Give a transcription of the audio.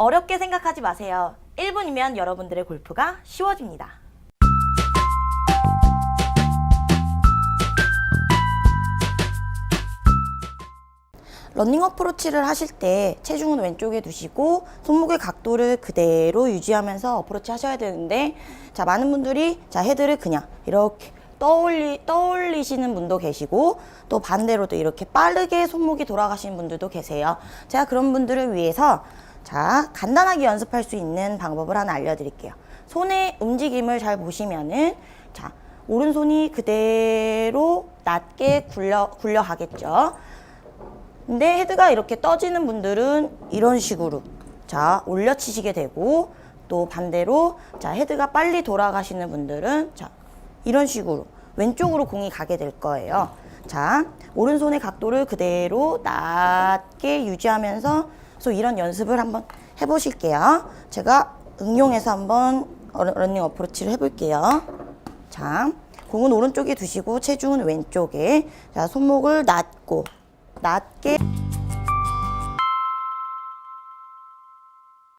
어렵게 생각하지 마세요. 1분이면 여러분들의 골프가 쉬워집니다. 러닝 어프로치를 하실 때 체중은 왼쪽에 두시고 손목의 각도를 그대로 유지하면서 어프로치 하셔야 되는데 자 많은 분들이 자 헤드를 그냥 이렇게 떠올리 떠올리시는 분도 계시고 또 반대로 도 이렇게 빠르게 손목이 돌아가시는 분들도 계세요. 제가 그런 분들을 위해서 자 간단하게 연습할 수 있는 방법을 하나 알려드릴게요. 손의 움직임을 잘 보시면은 자 오른손이 그대로 낮게 굴려 굴려 가겠죠. 근데 헤드가 이렇게 떠지는 분들은 이런 식으로 자 올려치시게 되고 또 반대로 자 헤드가 빨리 돌아가시는 분들은 자 이런 식으로 왼쪽으로 공이 가게 될 거예요. 자 오른손의 각도를 그대로 낮게 유지하면서 그래서 이런 연습을 한번 해보실게요. 제가 응용해서 한번 어, 러닝 어프로치를 해볼게요. 자 공은 오른쪽에 두시고 체중은 왼쪽에 자 손목을 낮고 낮게